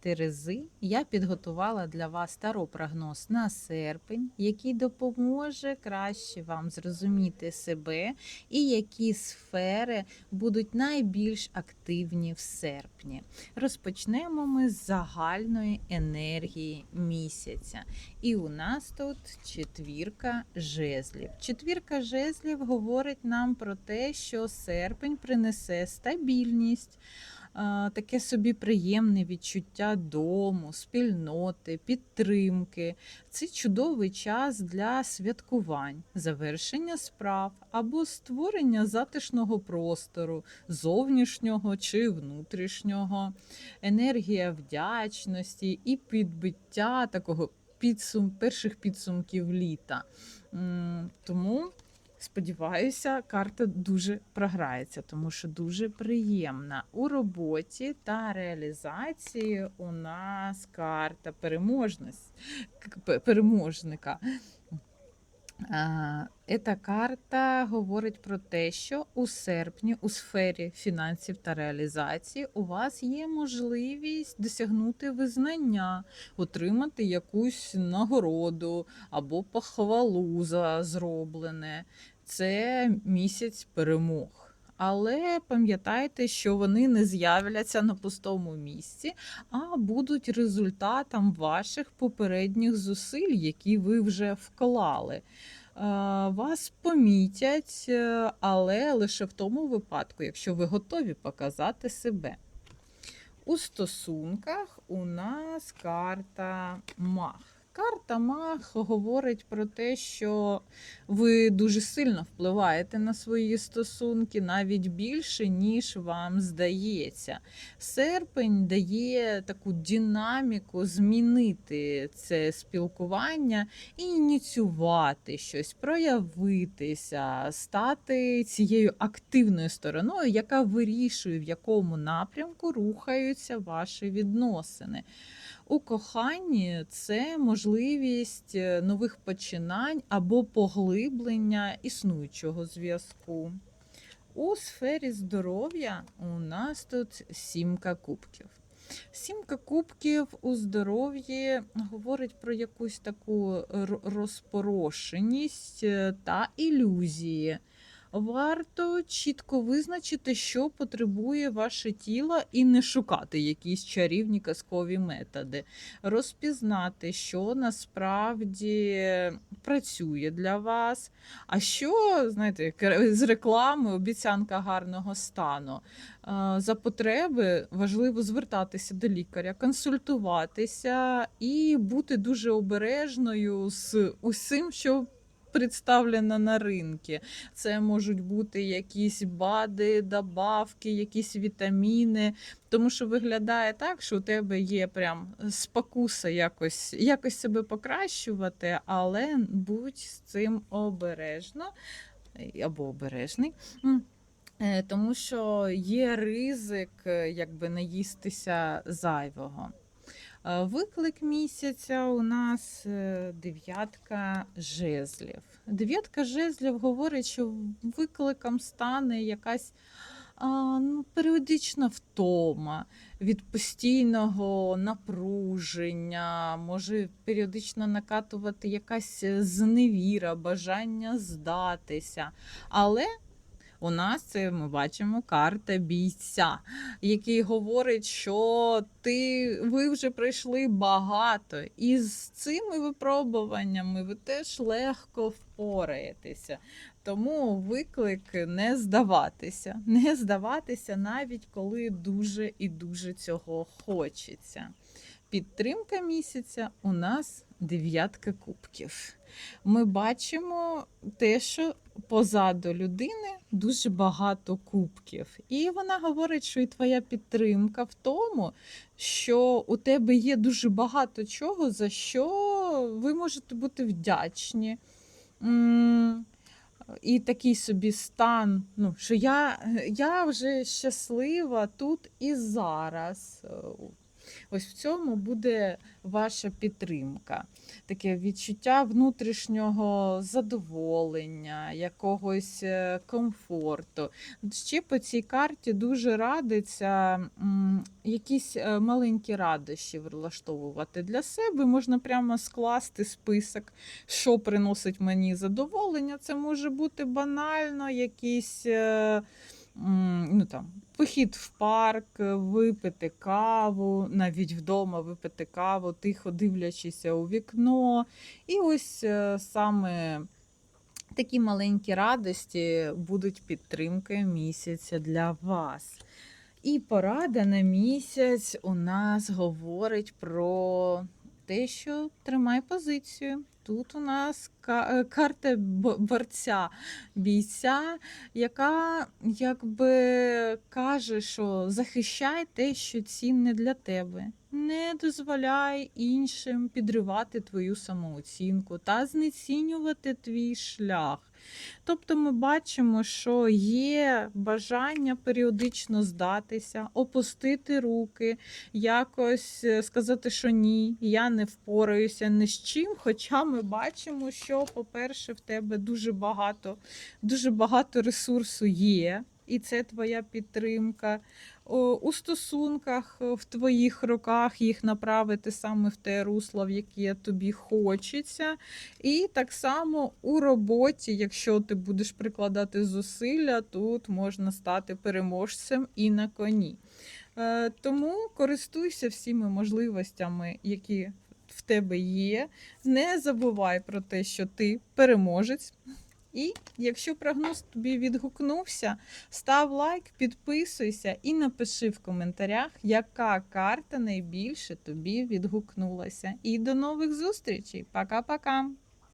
Терези я підготувала для вас таро-прогноз на серпень, який допоможе краще вам зрозуміти себе і які сфери будуть найбільш активні в серпні. Розпочнемо ми з загальної енергії місяця. І у нас тут четвірка жезлів. Четвірка жезлів говорить нам про те, що серпень принесе стабільність таке собі приємне відчуття дому, спільноти, підтримки. Це чудовий час для святкувань, завершення справ або створення затишного простору, зовнішнього чи внутрішнього, енергія вдячності і підбиття такого підсум, перших підсумків літа. Тому Сподіваюся, карта дуже програється, тому що дуже приємна. У роботі та реалізації у нас карта переможність, переможника. Ета карта говорить про те, що у серпні у сфері фінансів та реалізації у вас є можливість досягнути визнання, отримати якусь нагороду або похвалу за зроблене. Це місяць перемог. Але пам'ятайте, що вони не з'являться на пустому місці, а будуть результатом ваших попередніх зусиль, які ви вже вклали. Вас помітять, е, але лише в тому випадку, якщо ви готові показати себе. У стосунках у нас карта Мах. Карта Мах говорить про те, що ви дуже сильно впливаєте на свої стосунки, навіть більше, ніж вам здається. Серпень дає таку динаміку змінити це спілкування і ініціювати щось, проявитися, стати цією активною стороною, яка вирішує, в якому напрямку рухаються ваші відносини. У коханні це можливість е, нових починань або поглиблення існуючого зв'язку. У сфері здоров'я у нас тут сімка кубків. Сімка кубків у здоров'ї говорить про якусь таку розпорошеність е, та ілюзії. Варто чітко визначити, що потребує ваше тіло, і не шукати якісь чарівні казкові методи. Розпізнати, що насправді працює для вас. А що, знаєте, з реклами обіцянка гарного стану. Е, За потреби важливо звертатися до лікаря, консультуватися і бути дуже обережною з усім, що представлено на ринку. Це можуть бути якісь БАДи, добавки, якісь вітаміни. Тому що виглядає так, що у тебе є прям спокуса якось, якось себе покращувати, але будь з цим обережно або обережний. Е, Тому що є ризик е, якби наїстися зайвого. Е, Виклик місяця у нас е, дев'ятка жезлів. Дев'ятка жезлів говорить, що викликом стане якась ну, періодична втома від постійного напруження, може періодично накатувати якась е, зневіра, бажання здатися. Але у нас це ми бачимо карта бійця, який говорить, що ти, ви вже пройшли багато, і з цими випробуваннями ви теж легко впораєтеся. Тому виклик не здаватися, не здаватися навіть коли дуже і дуже цього хочеться. Підтримка місяця у нас дев'ятка кубків. Ми бачимо те, що позаду людини дуже багато кубків. І вона говорить, що і твоя підтримка в тому, що у тебе є дуже багато чого, за що ви можете бути вдячні. І такий собі стан, ну, що я, я вже щаслива тут і зараз. Ось в цьому буде ваша підтримка, таке відчуття внутрішнього задоволення, якогось е, комфорту. Ще по цій карті дуже радиться якісь е, маленькі радощі влаштовувати для себе. Можна прямо скласти список, що приносить мені задоволення. Це може бути банально якісь. Ну, там, похід в парк, випити каву, навіть вдома випити каву, тихо дивлячися у вікно. І ось е, саме такі маленькі радості будуть підтримкою місяця для вас. І порада на місяць у нас говорить про те, що тримай позицію. Тут у нас е, карта борця, бійця, яка якби каже, що захищай те, що цінне для тебе. Не дозволяй іншим підривати твою самооцінку та знецінювати твій шлях. Тобто ми бачимо, що є бажання періодично здатися, опустити руки, якось е, сказати, що ні, я не впораюся ні з чим. Хоча ми бачимо, що, по-перше, в тебе дуже багато, дуже багато ресурсу є. І це твоя підтримка. У стосунках е, в твоїх руках їх направити саме в те русло, в яке тобі хочеться. І так само у роботі, якщо ти будеш прикладати зусилля, тут можна стати переможцем і на коні. Е, Тому користуйся всіми можливостями, які в тебе є. Не забувай про те, що ти переможець. І якщо прогноз тобі відгукнувся, став лайк, підписуйся і напиши в коментарях, яка карта найбільше тобі відгукнулася. І до нових зустрічей. Пока-пока!